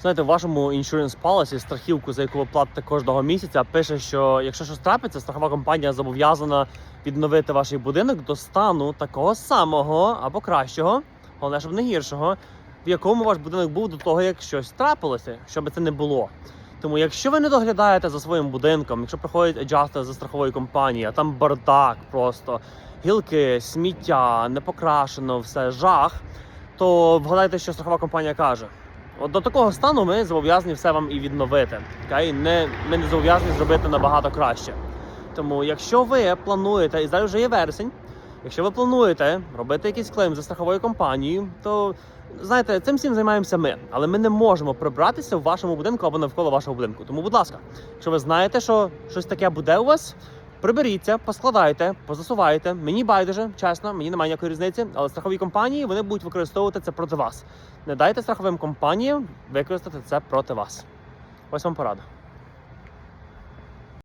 Знаєте, в вашому insurance policy, страхівку, за яку ви платите кожного місяця, пише, що якщо щось трапиться, страхова компанія зобов'язана відновити ваш будинок до стану такого самого або кращого, головне, щоб не гіршого, в якому ваш будинок був до того, як щось трапилося, щоб це не було. Тому, якщо ви не доглядаєте за своїм будинком, якщо приходять аджастер за страхової компанії, а там бардак просто, гілки, сміття, не покрашено, все жах, то вгадайте, що страхова компанія каже. От до такого стану ми зобов'язані все вам і відновити. Окей? Не, ми не зобов'язані зробити набагато краще. Тому, якщо ви плануєте, і зараз вже є вересень, якщо ви плануєте робити якийсь клейм за страховою компанією, то знаєте, цим всім займаємося ми, але ми не можемо прибратися в вашому будинку або навколо вашого будинку. Тому, будь ласка, якщо ви знаєте, що щось таке буде у вас, приберіться, поскладайте, позасувайте. Мені байдуже, чесно, мені немає ніякої різниці, але страхові компанії вони будуть використовувати це проти вас. Не дайте страховим компаніям використати це проти вас. Ось вам порада.